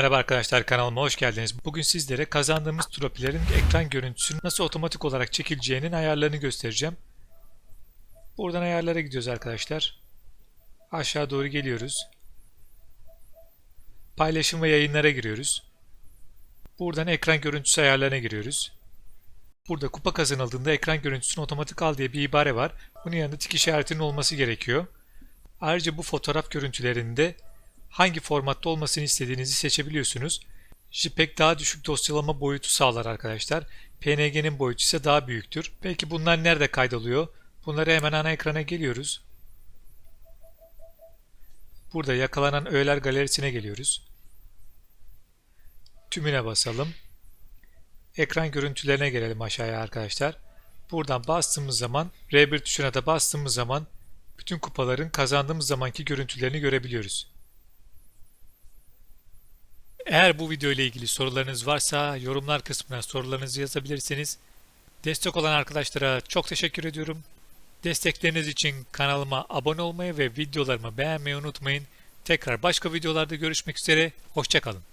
Merhaba arkadaşlar kanalıma hoş geldiniz. Bugün sizlere kazandığımız tropilerin ekran görüntüsünün nasıl otomatik olarak çekileceğinin ayarlarını göstereceğim. Buradan ayarlara gidiyoruz arkadaşlar. Aşağı doğru geliyoruz. Paylaşım ve yayınlara giriyoruz. Buradan ekran görüntüsü ayarlarına giriyoruz. Burada kupa kazanıldığında ekran görüntüsünü otomatik al diye bir ibare var. Bunun yanında tik işaretinin olması gerekiyor. Ayrıca bu fotoğraf görüntülerinde hangi formatta olmasını istediğinizi seçebiliyorsunuz. JPEG daha düşük dosyalama boyutu sağlar arkadaşlar. PNG'nin boyutu ise daha büyüktür. Peki bunlar nerede kaydoluyor? Bunları hemen ana ekrana geliyoruz. Burada yakalanan öğeler galerisine geliyoruz. Tümüne basalım. Ekran görüntülerine gelelim aşağıya arkadaşlar. Buradan bastığımız zaman R1 tuşuna da bastığımız zaman bütün kupaların kazandığımız zamanki görüntülerini görebiliyoruz. Eğer bu video ile ilgili sorularınız varsa yorumlar kısmına sorularınızı yazabilirsiniz. Destek olan arkadaşlara çok teşekkür ediyorum. Destekleriniz için kanalıma abone olmayı ve videolarımı beğenmeyi unutmayın. Tekrar başka videolarda görüşmek üzere. Hoşçakalın.